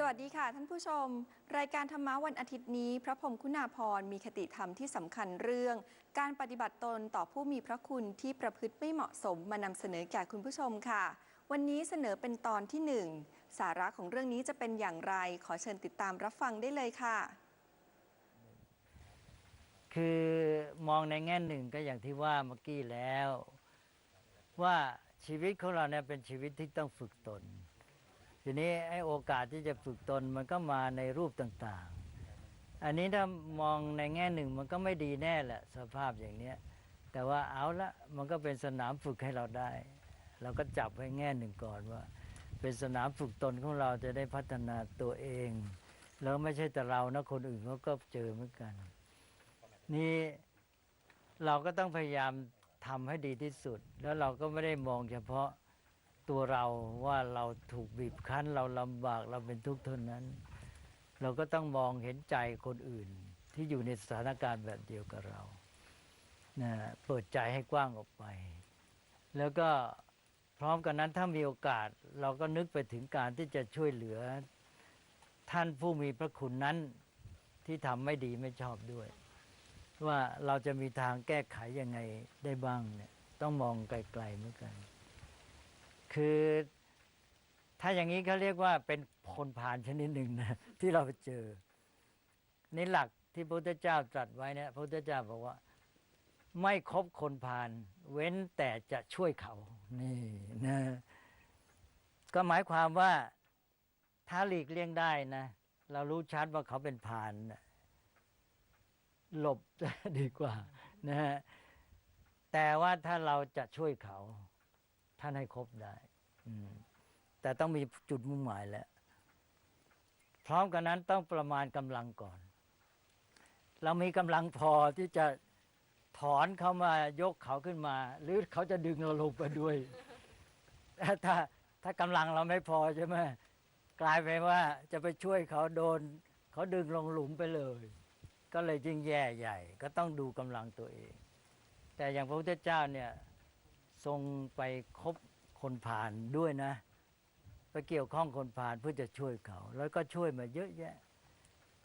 สวัสดีค่ะท่านผู้ชม รายการธรรมะวันอาทิตย์นี้ พระพรมคุณาพรมีคติธรรมที่สำคัญเรื่อง การปฏิบัติตนต่อผู้มีพระคุณที่ประพฤติไม่เหมาะสมมานำเสนอแก่คุณผู้ชมค่ะ วันนี้เสนอเป็นตอนที่หนึ่งสาระของเรื่องนี้จะเป็นอย่างไร ขอเชิญติดตามรับฟังได้เลยค่ะ คือมองในแง่หนึ่งก็อย่างที่ว่าเมื่อกี้แล้ว ว่าชีวิตของเราเนี่ยเป็นชีวิตที่ต้องฝึกตน ทีนี้ไอ้โอกาสที่จะฝึกตนมันก็มาในรูปต่างๆ อันนี้ถ้ามองในแง่หนึ่งมันก็ไม่ดีแน่แหละสภาพอย่างเนี้ยแต่ว่าเอาละมันก็เป็นสนามฝึกให้เราได้ เราก็จับไว้แง่หนึ่งก่อนว่า เป็นสนามฝึกตนของเราจะได้พัฒนาตัวเอง แล้วไม่ใช่แต่เรานะคนอื่นเขาก็เจอเหมือนกัน นี่เราก็ต้องพยายามทำให้ดีที่สุด แล้วเราก็ไม่ได้มองเฉพาะ ตัวเราว่าเราถูกบีบคั้น เราลำบากเราเป็นทุกข์เท่านั้น เราก็ต้องมองเห็นใจคนอื่นที่อยู่ในสถานการณ์แบบเดียวกับเรานะเปิดใจให้กว้างออกไป แล้วก็พร้อมกันนั้นถ้ามีโอกาส เราก็นึกไปถึงการที่จะช่วยเหลือ ท่านผู้มีพระคุณนั้นที่ทำไม่ดีไม่ชอบด้วย ว่าเราจะมีทางแก้ไขยังไงได้บ้างเนี่ยต้องมองไกลๆเหมือนกัน คือถ้าอย่างนี้เขาเรียกว่าเป็นคนผ่านชนิดหนึ่งนะที่เราไปเจอนี่หลักที่พระพุทธเจ้าตรัสไว้เนี่ยพระพุทธเจ้าบอกว่า ไม่คบคนผ่าน เว้นแต่จะช่วยเขา นี่นะก็หมายความว่าถ้าหลีกเลี่ยงได้นะ เรารู้ชัดว่าเขาเป็นผ่านหลบดีกว่านะฮะแต่ว่าถ้าเราจะช่วยเขา ท่านให้ครบได้ อืม แต่ต้องมีจุดมุ่งหมายแล้วพร้อมกันนั้นต้องประมาณกำลังก่อน เรามีกำลังพอที่จะถอนเขามายกเขาขึ้นมา หรือเขาจะดึงเราลงไปด้วย ถ้าถ้าถ้ากำลังเราไม่พอใช่ไหมกลายไปนว่าจะไปช่วยเขาโดน เขาดึงลงหลุมไปเลย ก็เลยยิ่งแย่ใหญ่ ก็ต้องดูกำลังตัวเอง แต่อย่างพระพุทธเจ้าเนี่ย ทรงไปคบคนผ่านด้วยนะ ไปเกี่ยวข้องคนผ่านเพื่อจะช่วยเขา แล้วก็ช่วยมาเยอะแยะ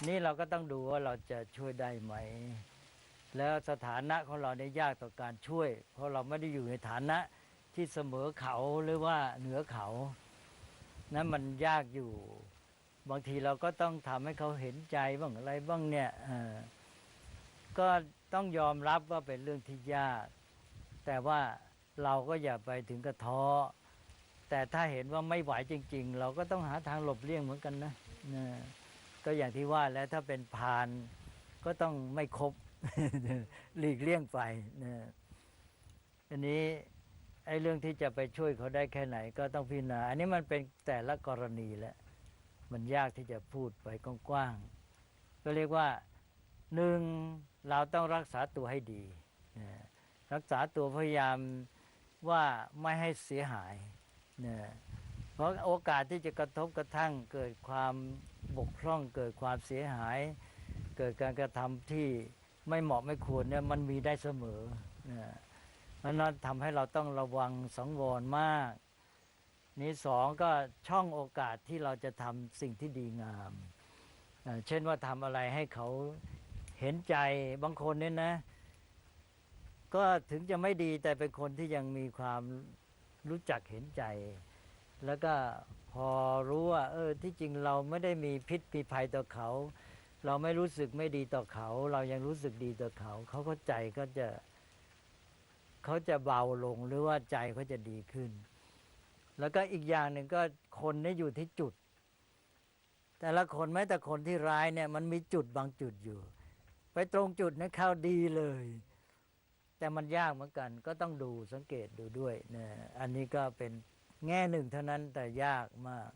นี่เราก็ต้องดูว่าเราจะช่วยได้ไหม แล้วสถานะของเราเนี่ยยากต่อการช่วย เพราะเราไม่ได้อยู่ในฐานะที่เสมอเขาหรือว่าเหนือเขา นั้นมันยากอยู่ บางทีเราก็ต้องทำให้เขาเห็นใจบ้างอะไรบ้างเนี่ยก็ต้องยอมรับว่าเป็นเรื่องที่ยาก แต่ว่า เราก็อย่าไปถึงกระท้อแต่ถ้าเห็นว่าไม่ไหวจริง ๆ เราก็ต้องหาทางหลบเลี่ยงเหมือนกันนะนะก็อย่างที่ว่าแล้วถ้าเป็นพานก็ต้องไม่คบหลีกเลี่ยงไปนะอันนี้ไอ้เรื่องที่จะไปช่วยเขาได้แค่ไหนก็ต้องพิจารณา อันนี้มันเป็นแต่ละกรณีแหละ มันยากที่จะพูดไปกว้างๆ ก็เรียกว่าหนึ่งเราต้องรักษาตัวให้ดีนะรักษาตัวพยายาม ว่าไม่ให้เสียหายเนะเพราะโอกาสที่จะกระทบกระทั่งเกิดความบกพร่องเกิดความเสียหาย เกิดการกระทำที่ไม่เหมาะไม่ควรเนี่ยมันมีได้เสมอนะเพราะนั้นทำให้เราต้องระวังสังวรมาก นี่สองก็ช่องโอกาสที่เราจะทำสิ่งที่ดีงาม เช่นว่าทำอะไรให้เขาเห็นใจบางคนเนี่ยนะ ก็ถึงจะไม่ดีแต่เป็นคนที่ยังมีความรู้จักเห็นใจ แล้วก็พอรู้ว่า เออที่จริงเราไม่ได้มีพิษมีภัยต่อเขา เราไม่รู้สึกไม่ดีต่อเขา เรายังรู้สึกดีต่อเขา เขาเข้าใจก็จะเขาจะเบาลงหรือว่าใจเขาจะดีขึ้น แล้วก็อีกอย่างหนึ่งก็คนนี่อยู่ที่จุด แต่ละคนแม้แต่คนที่ร้ายเนี่ย มันมีจุดบางจุดอยู่ ไปตรงจุดนั้นเข้าดีเลย แต่มันยากเหมือนกัน ก็ต้องดูสังเกตดูด้วยนะอันนี้ก็เป็นแง่หนึ่งเท่านั้นแต่ยากมาก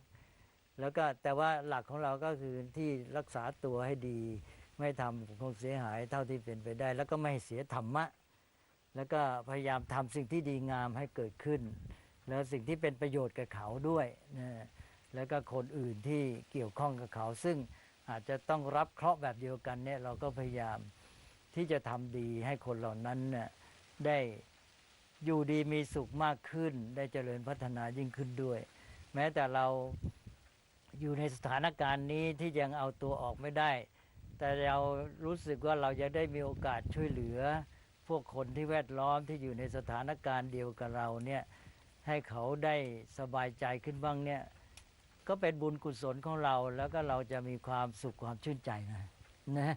แล้วก็แต่ว่าหลักของเราก็คือที่รักษาตัวให้ดี ไม่ทำคงเสียหายเท่าที่เป็นไปได้ แล้วก็ไม่ให้เสียธรรมะ แล้วก็พยายามทำสิ่งที่ดีงามให้เกิดขึ้น แล้วสิ่งที่เป็นประโยชน์กับเขาด้วยนะแล้วก็คนอื่นที่เกี่ยวข้องกับเขา ซึ่งอาจจะต้องรับเคราะห์แบบเดียวกันเนี่ยเราก็พยายาม ที่จะทำดีให้คนเหล่านั้นเนี่ยได้อยู่ดีมีสุขมากขึ้น ได้เจริญพัฒนายิ่งขึ้นด้วย แม้แต่เราอยู่ในสถานการณ์นี้ที่ยังเอาตัวออกไม่ได้ แต่เรารู้สึกว่าเราจะได้มีโอกาสช่วยเหลือ พวกคนที่แวดล้อมที่อยู่ในสถานการณ์เดียวกับเราเนี่ยให้เขาได้สบายใจขึ้นบ้างเนี่ยก็เป็นบุญกุศลของเราแล้วก็เราจะมีความสุขความชื่นใจนะนะ